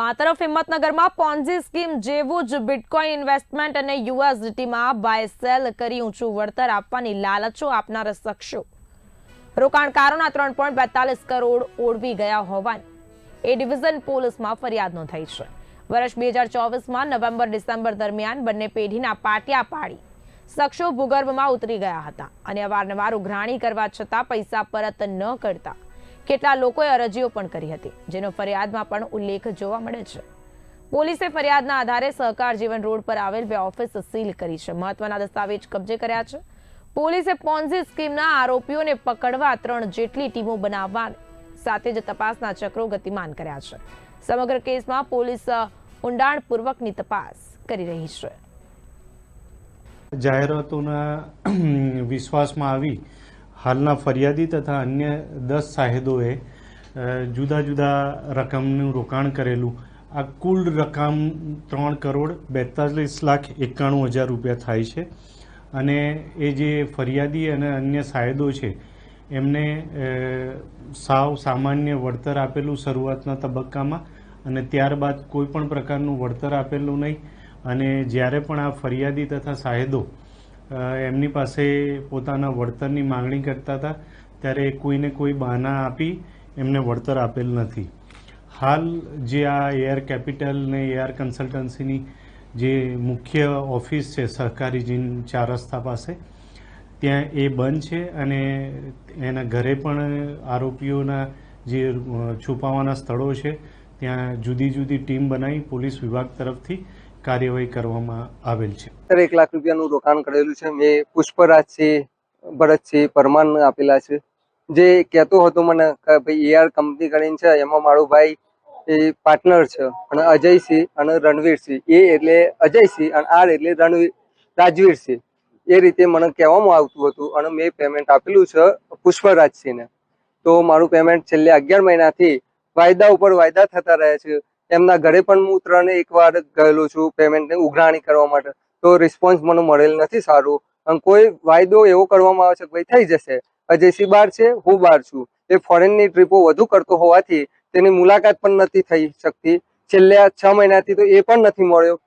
આ તરફ હિંમતનગરમાં Ponzi scheme જેવું જ બિટકોઇન ઇન્વેસ્ટમેન્ટ અને યુએસડીટીમાં બાય સેલ કરી ઊંચું વળતર આપવાની લાલચો આપનાર શખ્સો. રોકાણકારોના ત્રણ પોઈન્ટ બેતાલીસ કરોડ ઓળવી ગયા હોવાની. એ ડિવિઝન પોલીસમાં ફરિયાદ નોંધાઈ છે. વર્ષ બે હજાર ચોવીસમાં નવેમ્બર ડિસેમ્બર દરમિયાન બંને પેઢીના પાટિયા પાડી શખ્સો ભૂગર્ભમાં ઉતરી ગયા હતા અને અવારનવાર ઉઘરાણી કરવા છતાં પૈસા પરત ન કરતા. કેટલા લોકોએ અરજીઓ પણ કરી હતી, જેનો ફરિયાદમાં પણ ઉલ્લેખ જોવા મળે છે. પોલીસે ફરિયાદના આધારે સહકાર જીવન રોડ પર આવેલ બે ઓફિસ સીલ કરી છે. મહત્વના દસ્તાવેજ કબજે કર્યા છે. પોલીસે પોન્ઝી સ્કીમના આરોપીઓને પકડવા ત્રણ જેટલી ટીમો બનાવવા સાથે જ તપાસના ચક્રો ગતિમાન કર્યા છે. સમગ્ર કેસમાં પોલીસ ઊંડાણપૂર્વકની તપાસ કરી રહી છે. જાહેરાતોના વિશ્વાસમાં આવી હાલના ફરિયાદી તથા અન્ય દસ સાહેદોએ જુદા જુદા રકમનું રોકાણ કરેલું. આ કુલ રકમ ત્રણ કરોડ બેતાલીસ લાખ એકાણું હજાર રૂપિયા થાય છે. અને એ જે ફરિયાદી અને અન્ય સાહેદો છે, એમને સાવ સામાન્ય વળતર આપેલું શરૂઆતના તબક્કામાં અને ત્યારબાદ કોઈ પણ પ્રકારનું વળતર આપેલું નહીં. અને જ્યારે પણ આ ફરિયાદી તથા સાહેદો એમની પાસે પોતાના વળતરની માંગણી કરતા હતા, ત્યારે કોઈને કોઈ બહાના આપી એમને વળતર આપેલ નથી. હાલ જે આ એઆર કેપિટલ ને એઆર કન્સલ્ટન્સીની જે મુખ્ય ઓફિસ છે, સહકારી જીન ચાર રસ્તા પાસે, ત્યાં એ બંધ છે અને એના ઘરે પણ આરોપીઓના જે છુપાવાના સ્થળો છે, ત્યાં જુદી જુદી ટીમ બનાવી પોલીસ વિભાગ તરફથી કાર્યવાહી કરવામાં આવેલ છે. એક લાખ રૂપિયાનું રોકાણ કરેલું છે. મેં પુષ્પરાજ છે ભરતસિંહ પરમાન આપેલા છે. જે કહેતો હતો મને કે ભાઈ એઆર કંપની કરીને છે, એમાં મારો ભાઈ એ પાર્ટનર છે અને અજયસિંહ અને રણવીરસિંહ એ એટલે અજયસિંહ અને આર એટલે રણવીર રાજવીરસિંહ એ રીતે મને કહેવામાં આવતું હતું અને મેં પેમેન્ટ આપેલું છે પુષ્પરાજસિંહને તો મારું પેમેન્ટ છેલ્લે અગિયાર મહિનાથી વાયદા ઉપર વાયદા થતા રહે છે. એમના ઘરે પણ હું ત્રણે એક વાર ગયેલો છું પેમેન્ટની ઉઘરાણી કરવા માટે. તો રિસ્પોન્સ મને મળેલ નથી સારું. અને કોઈ વાયદો એવો કરવામાં આવે છે કે ભાઈ થઈ જશે. અજયસિંહ બહાર છે, હું બહાર છું. એ ફોરેનની ટ્રીપો વધુ કરતો હોવાથી તેની મુલાકાત પણ નથી થઈ શકતી. છેલ્લા છ મહિનાથી તો એ પણ નથી મળ્યો.